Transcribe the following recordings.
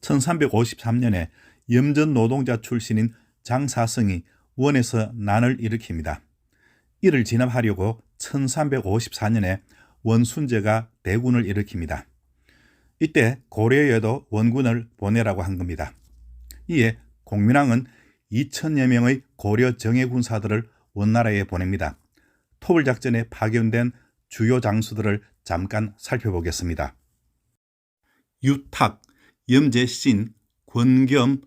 1353년에 염전 노동자 출신인 장사성이 원에서 난을 일으킵니다. 이를 진압하려고 1354년에 원순제가 대군을 일으킵니다. 이때 고려에도 원군을 보내라고 한 겁니다. 이에 공민왕은 2천여 명의 고려 정예 군사들을 원나라에 보냅니다. 토벌 작전에 파견된 주요 장수들을 잠깐 살펴보겠습니다. 유탁, 염제신, 권겸,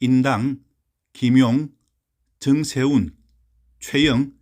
인당, 김용, 정세운, 최영,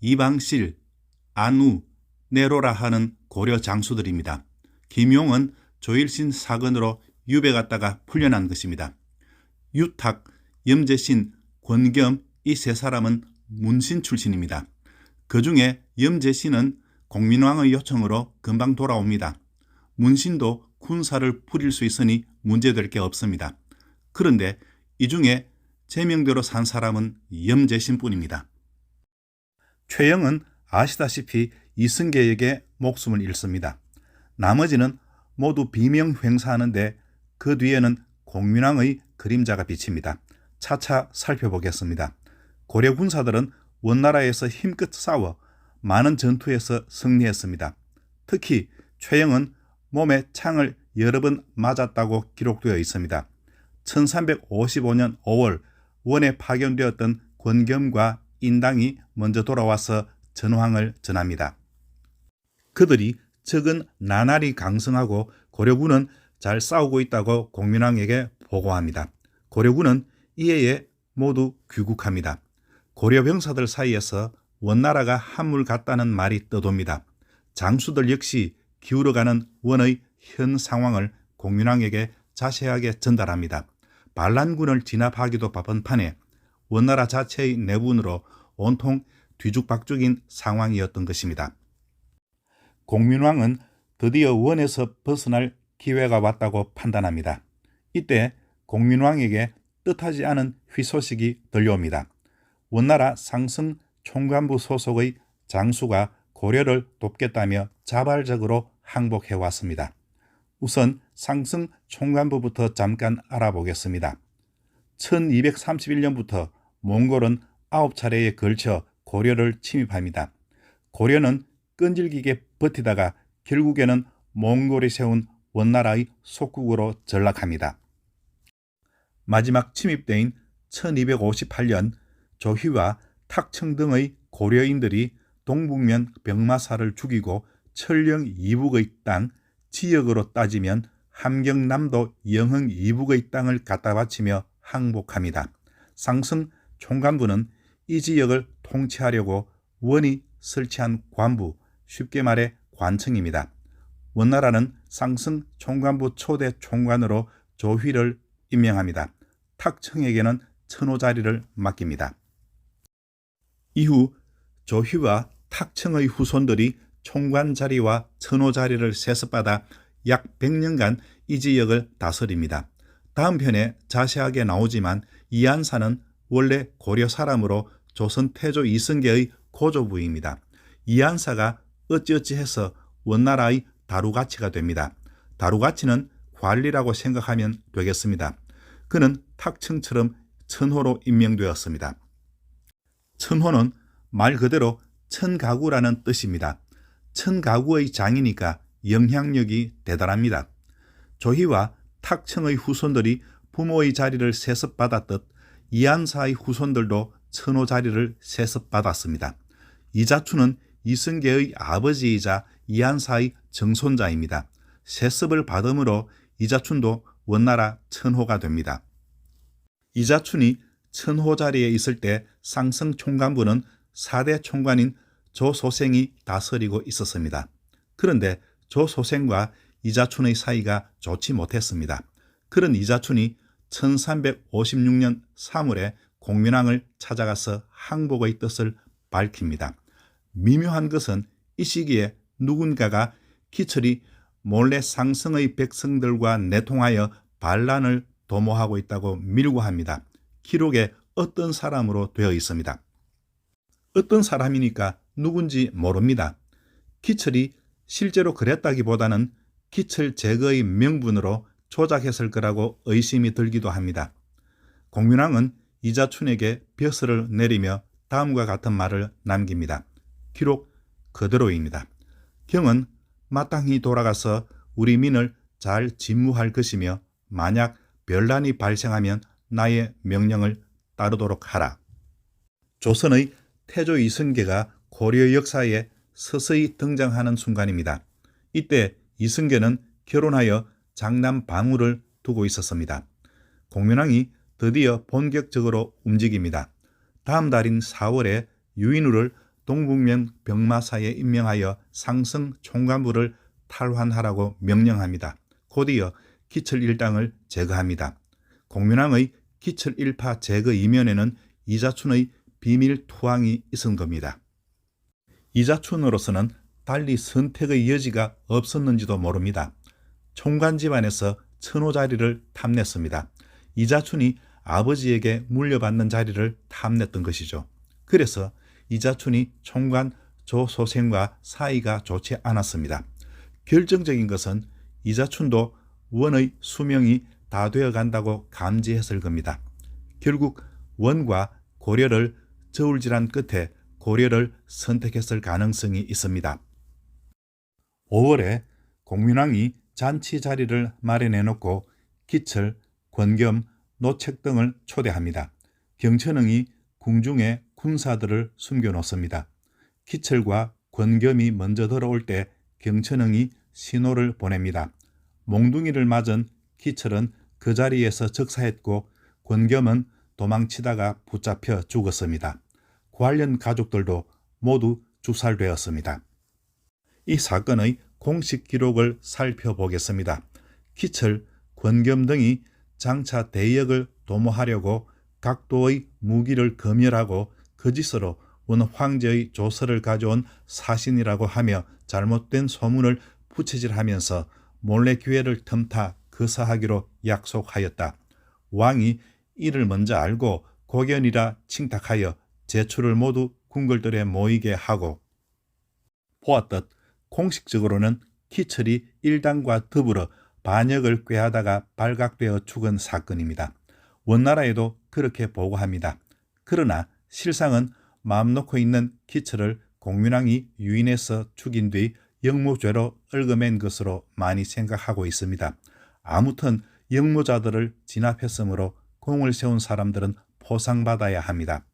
이방실, 안우, 네로라 하는 고려 장수들입니다. 김용은 조일신 사건으로 유배 갔다가 풀려난 것입니다. 유탁, 염제신, 권겸 이 세 사람은 문신 출신입니다. 그 중에 염제신은 공민왕의 요청으로 금방 돌아옵니다. 문신도 군사를 부릴 수 있으니 문제될 게 없습니다. 그런데 이 중에 제명대로 산 사람은 염제신뿐입니다. 최영은 아시다시피 이승계에게 목숨을 잃습니다. 나머지는 모두 비명 횡사하는데 그 뒤에는 공민왕의 그림자가 비칩니다. 차차 살펴보겠습니다. 고려 군사들은 원나라에서 힘껏 싸워 많은 전투에서 승리했습니다. 특히 최영은 몸에 창을 여러 번 맞았다고 기록되어 있습니다. 1355년 5월 원에 파견되었던 권겸과 인당이 먼저 돌아와서 전황을 전합니다. 그들이 적은 나날이 강성하고 고려군은 잘 싸우고 있다고 공민왕에게 보고합니다. 고려군은 이에 모두 귀국합니다. 고려 병사들 사이에서 원나라가 한물 같다는 말이 떠돕니다. 장수들 역시 기울어가는 원의 현 상황을 공민왕에게 자세하게 전달합니다. 반란군을 진압하기도 바쁜 판에 원나라 자체의 내분으로 온통 뒤죽박죽인 상황이었던 것입니다. 공민왕은 드디어 원에서 벗어날 기회가 왔다고 판단합니다. 이때 공민왕에게 뜻하지 않은 휘소식이 들려옵니다. 원나라 상승 총관부 소속의 장수가 고려를 돕겠다며 자발적으로 항복해 왔습니다. 우선 상승 총관부부터 잠깐 알아보겠습니다. 1231년부터 몽골은 9차례에 걸쳐 고려를 침입합니다. 고려는 끈질기게 버티다가 결국에는 몽골이 세운 원나라의 속국으로 전락합니다. 마지막 침입대인 1258년 조희와 탁청 등의 고려인들이 동북면 병마사를 죽이고 철령 이북의 땅, 지역으로 따지면 함경남도 영흥 이북의 땅을 갖다 바치며 항복합니다. 상승 총관부는 이 지역을 통치하려고 원이 설치한 관부, 쉽게 말해 관청입니다. 원나라는 상승 총관부 초대 총관으로 조휘를 임명합니다. 탁청에게는 천호 자리를 맡깁니다. 이후 조휘와 탁청의 후손들이 총관 자리와 천호 자리를 세습받아 약 100년간 이 지역을 다스립니다. 다음 편에 자세하게 나오지만 이안사는 원래 고려 사람으로 조선 태조 이승계의 고조부입니다. 이안사가 어찌어찌 해서 원나라의 다루가치가 됩니다. 다루가치는 관리라고 생각하면 되겠습니다. 그는 탁청처럼 천호로 임명되었습니다. 천호는 말 그대로 천가구라는 뜻입니다. 천가구의 장이니까 영향력이 대단합니다. 조희와 탁청의 후손들이 부모의 자리를 세습받았듯 이안사의 후손들도 천호 자리를 세습받았습니다. 이자추는 이승계의 아버지이자 이안사의 정손자입니다. 세습을 받음으로 이자춘도 원나라 천호가 됩니다. 이자춘이 천호 자리에 있을 때 상성 총관부는 4대 총관인 조소생이 다스리고 있었습니다. 그런데 조소생과 이자춘의 사이가 좋지 못했습니다. 그런 이자춘이 1356년 3월에 공민왕을 찾아가서 항복의 뜻을 밝힙니다. 미묘한 것은 이 시기에 누군가가 기철이 몰래 상성의 백성들과 내통하여 반란을 도모하고 있다고 밀고 합니다. 기록에 어떤 사람으로 되어 있습니다. 어떤 사람이니까 누군지 모릅니다. 기철이 실제로 그랬다기보다는 기철 제거의 명분으로 조작했을 거라고 의심이 들기도 합니다. 공민왕은 이자춘에게 벼슬을 내리며 다음과 같은 말을 남깁니다. 기록 그대로입니다. 경은 마땅히 돌아가서 우리 민을 잘 집무할 것이며 만약 변란이 발생하면 나의 명령을 따르도록 하라. 조선의 태조 이승계가 고려 역사에 서서히 등장하는 순간입니다. 이때 이승계는 결혼하여 장남 방우를 두고 있었습니다. 공민왕이 드디어 본격적으로 움직입니다. 다음 달인 4월에 유인우를 동북면 병마사에 임명하여 상성 총관부를 탈환하라고 명령합니다. 곧이어 기철 일당을 제거합니다. 공민왕의 기철 일파 제거 이면에는 이자춘의 비밀 투항이 있은 겁니다. 이자춘으로서는 달리 선택의 여지가 없었는지도 모릅니다. 총관 집안에서 천호 자리를 탐냈습니다. 이자춘이 아버지에게 물려받는 자리를 탐냈던 것이죠. 그래서 이자춘이 총관 조소생과 사이가 좋지 않았습니다. 결정적인 것은 이자춘도 원의 수명이 다 되어 간다고 감지했을 겁니다. 결국 원과 고려를 저울질한 끝에 고려를 선택했을 가능성이 있습니다. 5월에 공민왕이 잔치 자리를 마련해 놓고 기철, 권겸, 노책 등을 초대합니다. 경천응이 궁중에 군사들을 숨겨 놓습니다. 기철과 권겸이 먼저 들어올 때 경천응이 신호를 보냅니다. 몽둥이를 맞은 기철은 그 자리에서 적사했고 권겸은 도망치다가 붙잡혀 죽었습니다. 관련 가족들도 모두 주살되었습니다. 이 사건의 공식 기록을 살펴보겠습니다. 기철, 권겸 등이 장차 대역을 도모하려고 각도의 무기를 검열하고 거짓으로 원 황제의 조서를 가져온 사신이라고 하며 잘못된 소문을 부채질하면서 몰래 기회를 틈타 거사하기로 약속하였다. 왕이 이를 먼저 알고 고견이라 칭탁하여 제출을 모두 궁궐들에 모이게 하고 보았듯 공식적으로는 기철이 일당과 더불어 반역을 꾀하다가 발각되어 죽은 사건입니다. 원나라에도 그렇게 보고합니다. 그러나 실상은 마음 놓고 있는 기철을 공민왕이 유인해서 죽인 뒤 영모죄로 얽어맨 것으로 많이 생각하고 있습니다. 아무튼 영모자들을 진압했으므로 공을 세운 사람들은 포상받아야 합니다.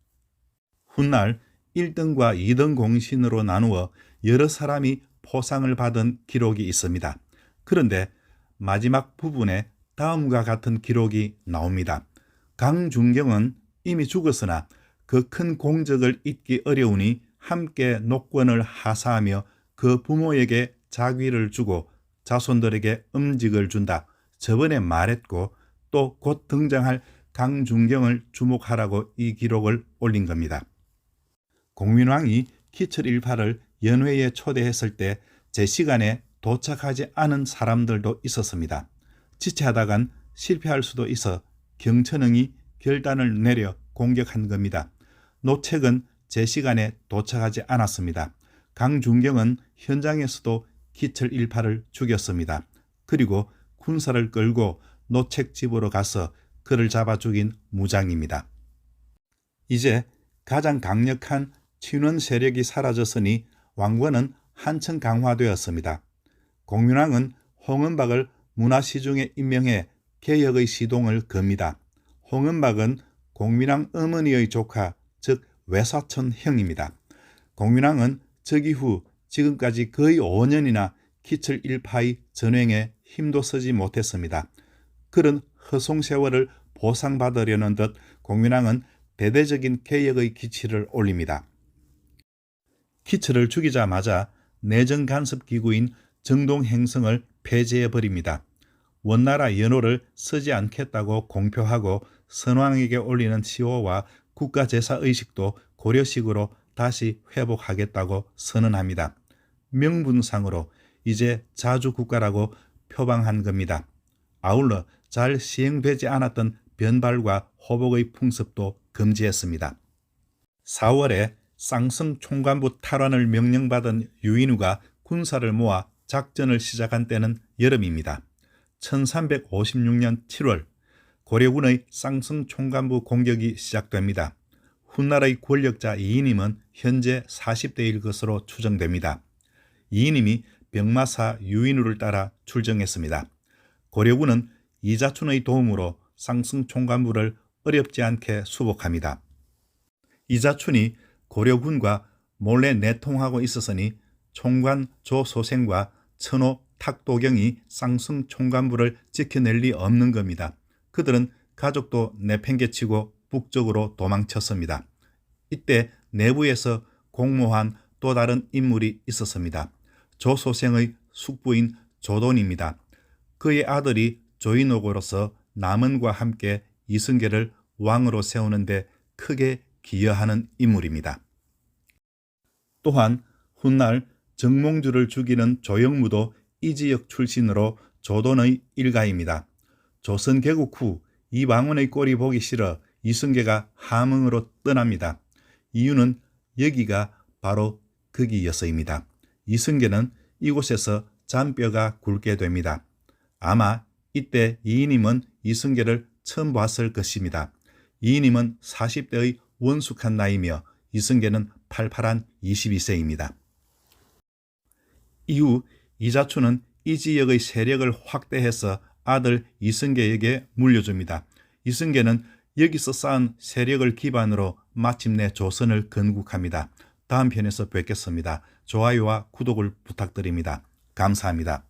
훗날 1등과 2등 공신으로 나누어 여러 사람이 포상을 받은 기록이 있습니다. 그런데 마지막 부분에 다음과 같은 기록이 나옵니다. 강준경은 이미 죽었으나 그 큰 공적을 잊기 어려우니 함께 녹권을 하사하며 그 부모에게 자귀를 주고 자손들에게 음직을 준다. 저번에 말했고 또 곧 등장할 강준경을 주목하라고 이 기록을 올린 겁니다. 공민왕이 기철 일파를 연회에 초대했을 때 제 시간에 도착하지 않은 사람들도 있었습니다. 지체하다간 실패할 수도 있어 경천응이 결단을 내려 공격한 겁니다. 노책은 제 시간에 도착하지 않았습니다. 강준경은 현장에서도 기철 일파를 죽였습니다. 그리고 군사를 끌고 노책 집으로 가서 그를 잡아 죽인 무장입니다. 이제 가장 강력한 친원 세력이 사라졌으니 왕권은 한층 강화되었습니다. 공민왕은 홍은박을 문화시중에 임명해 개혁의 시동을 겁니다. 홍은박은 공민왕 어머니의 조카, 즉 외사촌 형입니다. 공민왕은 즉위 후 지금까지 거의 5년이나 기철 일파의 전횡에 힘도 쓰지 못했습니다. 그런 허송 세월을 보상받으려는 듯 공민왕은 대대적인 개혁의 기치를 올립니다. 기철을 죽이자마자 내정 간섭 기구인 정동 행성을 폐지해 버립니다. 원나라 연호를 쓰지 않겠다고 공표하고 선왕에게 올리는 시호와 국가 제사 의식도 고려식으로 다시 회복하겠다고 선언합니다. 명분상으로 이제 자주 국가라고 표방한 겁니다. 아울러 잘 시행되지 않았던 변발과 호복의 풍습도 금지했습니다. 4월에 쌍성 총관부 탈환을 명령받은 유인우가 군사를 모아 작전을 시작한 때는 여름입니다. 1356년 7월 고려군의 쌍성 총간부 공격이 시작됩니다. 훗날의 권력자 이인임은 현재 40대일 것으로 추정됩니다. 이인임이 병마사 유인우를 따라 출정했습니다. 고려군은 이자춘의 도움으로 쌍성 총간부를 어렵지 않게 수복합니다. 이자춘이 고려군과 몰래 내통하고 있었으니 총관 조소생과 천호 탁도경이 쌍성 총관부를 지켜낼 리 없는 겁니다. 그들은 가족도 내팽개치고 북쪽으로 도망쳤습니다. 이때 내부에서 공모한 또 다른 인물이 있었습니다. 조소생의 숙부인 조돈입니다. 그의 아들이 조인옥으로서 남은과 함께 이승계를 왕으로 세우는데 크게 기여하는 인물입니다. 또한 훗날 정몽주를 죽이는 조영무도 이 지역 출신으로 조돈의 일가입니다. 조선 개국 후 이방원의 꼴이 보기 싫어 이승계가 함흥으로 떠납니다. 이유는 여기가 바로 거기여서입니다. 이승계는 이곳에서 잔뼈가 굵게 됩니다. 아마 이때 이인임은 이승계를 처음 봤을 것입니다. 이인임은 40대의 원숙한 나이며 이승계는 팔팔한 22세입니다. 이후 이자춘은 이 지역의 세력을 확대해서 아들 이승계에게 물려줍니다. 이승계는 여기서 쌓은 세력을 기반으로 마침내 조선을 건국합니다. 다음 편에서 뵙겠습니다. 좋아요와 구독을 부탁드립니다. 감사합니다.